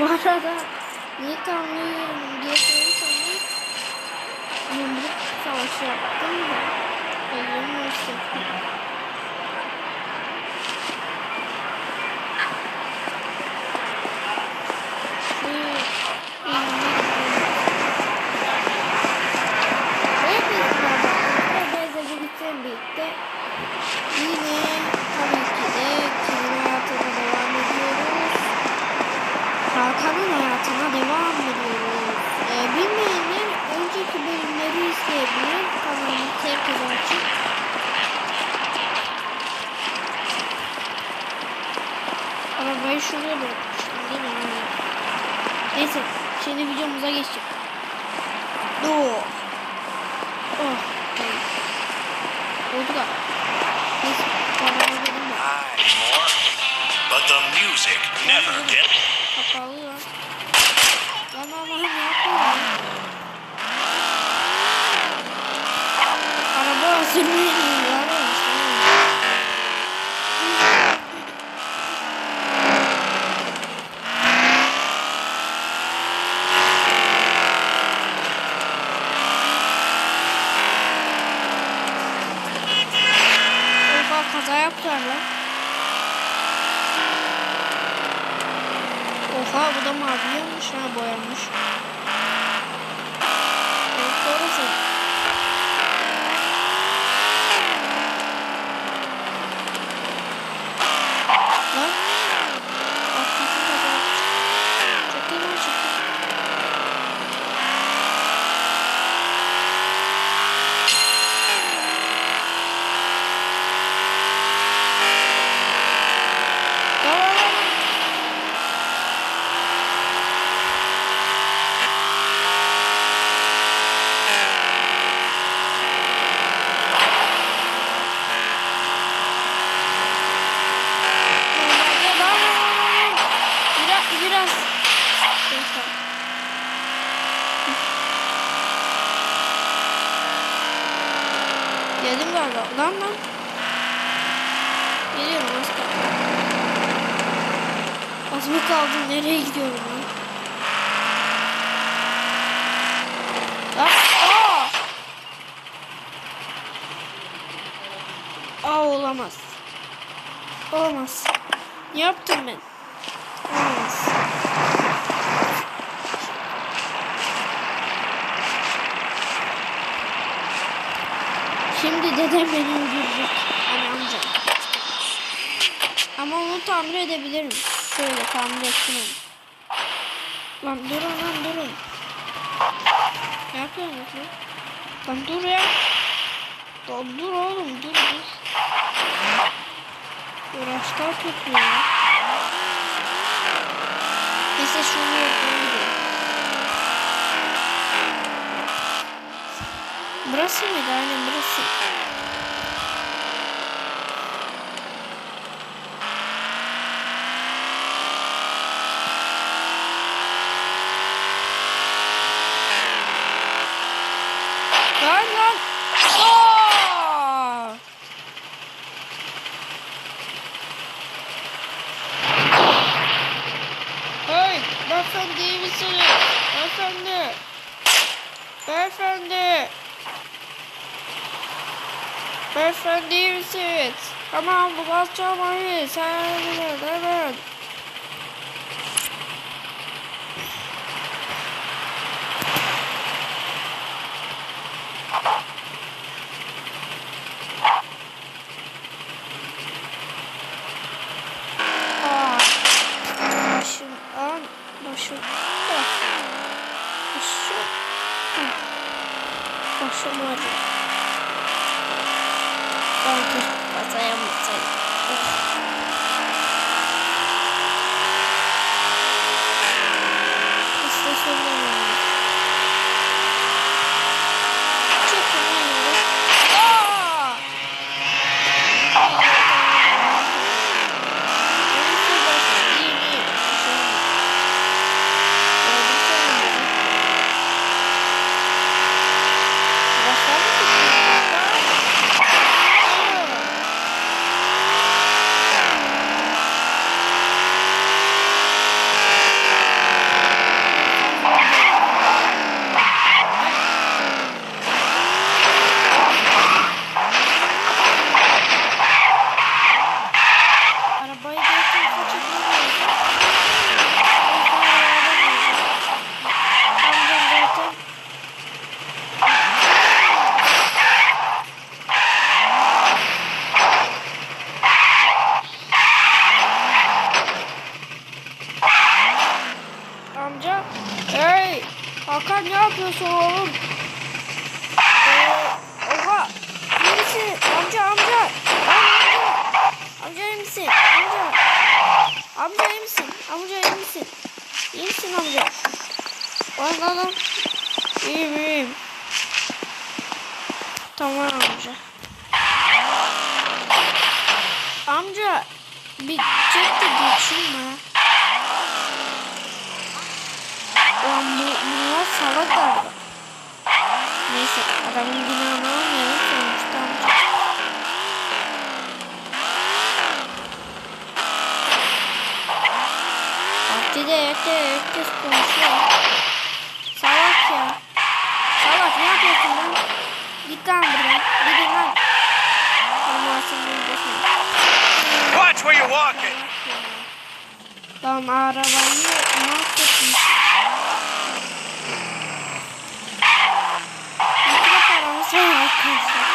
Bu arada niye tanrıyım diye sorarsanız yumruk savaşı yaptım da. Ellerim birlikte Herkese açık. Arabayı şuraya bırakmıştım değil? Neyse şimdi videomuza geçelim. Dur. Oh. Oldu da. Neyse. bu kaza yaptılar. Oha bu da mavi yanmış ha boyanmış. Evet doğrusu. Lan. Bak kesin kaza yapmış. Çok iyi lan çıktı. Lan lan lan lan. Biraz, biraz. Neyse. Galiba. Lan lan. Geliyorum az kaldı. Az mı kaldı? Nereye gidiyorum lan? Lan. Aa! Aa olamaz. Olamaz. Ne yaptım ben? Olamaz. Şimdi dedem beni öldürecek. Hani amca. Ama onu tamir edebilirim. Şöyle tamir ettim onu. Lan durun lan durun. Ne yapıyorsunuz lan? Lan dur ya. Lan dur oğlum dur dur. Uğraşlar kötü ya. Neyse şunu yapalım. Burası mıydı? Aynen burası. Lan lan. Aa! Hey, beyefendi iyi misiniz? Beyefendi. Beyefendi. Beyefendi iyi misiniz? Tamam bu gaz çalmayı. Sen evet, başım ağrıyor. Ben dur, masaya masaya. Of. İstasyonda mı? Çok fena yolu. Aa! Neyse, bak, iyi, iyi. Bir şey olmaz. Gördüm seni. Başlar mı tutuyorsun? Sonra oğlum. Ee, oha. Neresi? Amca amca. Amca. Amca iyi misin? Amca. Amca iyi misin? Amca iyi misin? İyi misin amca? Lan lan lan. İyiyim iyiyim. Tamam amca. Amca bir çek de geçeyim mi? Lan bu, bunlar salak galiba. Neyse adamın günahını almayalım sonuçta amca. Partide herkes, konuşuyor. Salak ya. Salak ne yapıyorsun lan? Git lan buradan. Gidin lan. Watch where you're walking. Lan arabayı mahvetmiş. Ne kadar paramız var arkadaşlar.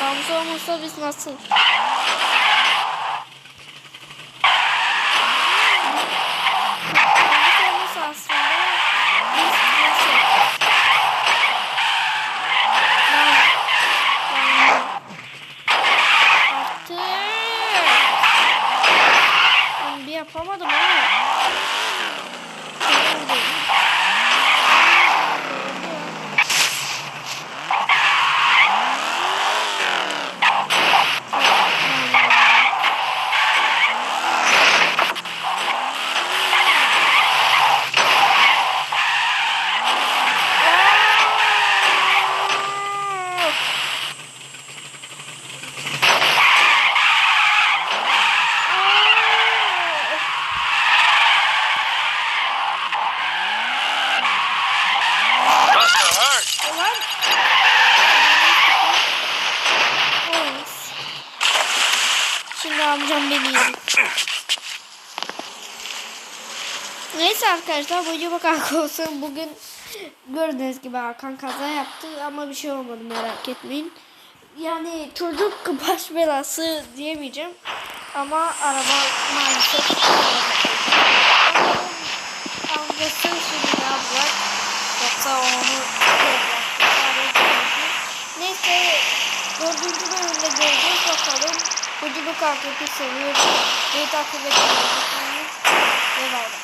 Paramız olmasa biz nasıl? Paramız olmasa aslında biz nasıl? Lan. Lan. Artık. Ben bir yapamadım ama. Oldu. Must have hurt. Ulan. Olmaz. Yedi. Neyse arkadaşlar bu video olsun. Bugün gördüğünüz gibi Hakan kaza yaptı ama bir şey olmadı merak etmeyin. Yani çocuk baş belası diyemeyeceğim. Ama araba maalesef Gibi kalkıp seviyorum. Beni takip etmeyi. Ve bay bay.